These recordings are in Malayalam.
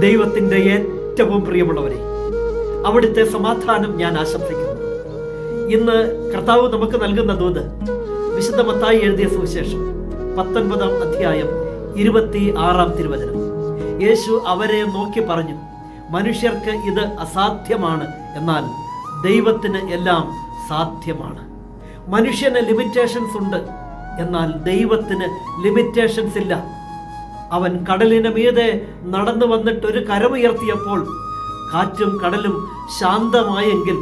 ദൈവത്തിന്റെ ഏറ്റവും പ്രിയമുള്ളവരെ അവിടുത്തെ സമാധാനം ഞാൻ ആശംസിക്കുന്നു. ഇന്ന് കർത്താവ് നമുക്ക് നൽകുന്ന ദൂത് വിശുദ്ധ എഴുതിയ സുവിശേഷം പത്തൊൻപതാം അധ്യായം ഇരുപത്തി ആറാം തിരുവചനം. യേശു അവരെ നോക്കി പറഞ്ഞു മനുഷ്യർക്ക് ഇത് അസാധ്യമാണ് എന്നാൽ ദൈവത്തിന് എല്ലാം സാധ്യമാണ്. മനുഷ്യന് ലിമിറ്റേഷൻസ് ഉണ്ട് എന്നാൽ ദൈവത്തിന് ലിമിറ്റേഷൻസ് ഇല്ല. അവൻ കടലിന് മീതെ നടന്നു വന്നിട്ട് ഒരു കരമുയർത്തിയപ്പോൾ കാറ്റും കടലും ശാന്തമായെങ്കിൽ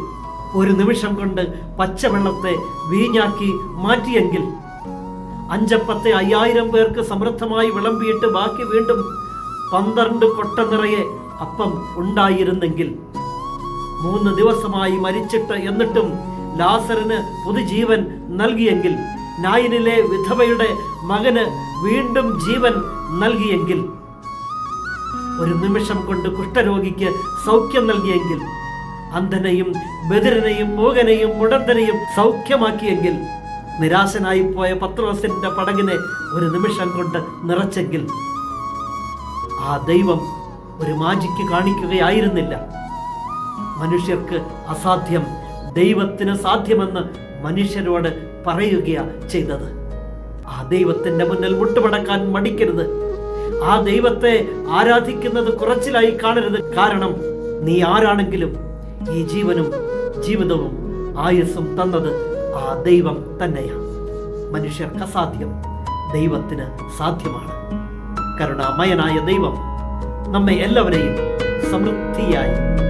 ഒരു നിമിഷം കൊണ്ട് പച്ചവെള്ളത്തെ വീഞ്ഞാക്കി മാറ്റിയെങ്കിൽ അഞ്ചപ്പത്തെ അയ്യായിരം പേർക്ക് സമൃദ്ധമായി വിളമ്പിയിട്ട് ബാക്കി വീണ്ടും പന്ത്രണ്ട് കൊട്ട നിറയെ അപ്പം ഉണ്ടായിരുന്നെങ്കിൽ മൂന്ന് ദിവസമായി മരിച്ചിട്ട് എന്നിട്ടും ലാസറിന് പുതുജീവൻ നൽകിയെങ്കിൽ നായിനിലെ വിധവയുടെ മകന് വീണ്ടും ജീവൻ നൽകിയെങ്കിൽ ഒരു നിമിഷം കൊണ്ട് കുഷ്ഠരോഗിക്ക് സൗഖ്യം നൽകിയെങ്കിൽ അന്ധനെയും ബദിരനെയും മൂകനെയും മുടന്തനെയും സൗഖ്യമാക്കിയെങ്കിൽ നിരാശനായി പോയ പത്രോസിന്റെ പടകിനെ ഒരു നിമിഷം കൊണ്ട് നിറച്ചെങ്കിൽ ആ ദൈവം ഒരു മാജിക്ക് കാണിക്കുകയായിരുന്നില്ല. മനുഷ്യർക്ക് അസാധ്യം ദൈവത്തിന് സാധ്യമെന്ന് മനുഷ്യരോട് പറയുകയാ ചെയ്തത്. ആ ദൈവത്തിന്റെ മുന്നിൽ മുട്ടുമടക്കാൻ മടിക്കരുത്. ആ ദൈവത്തെ ആരാധിക്കുന്നത് കുറച്ചിലായി കാണരുത്. കാരണം നീ ആരാണെങ്കിലും ഈ ജീവനും ജീവിതവും ആയുസ്സും തന്നത് ആ ദൈവം തന്നെയാണ് മനുഷ്യർക്ക് അസാധ്യം. ദൈവത്തിന് സാധ്യമാണ്. കരുണാമയനായ ദൈവം നമ്മെ എല്ലാവരെയും സമൃദ്ധിയായി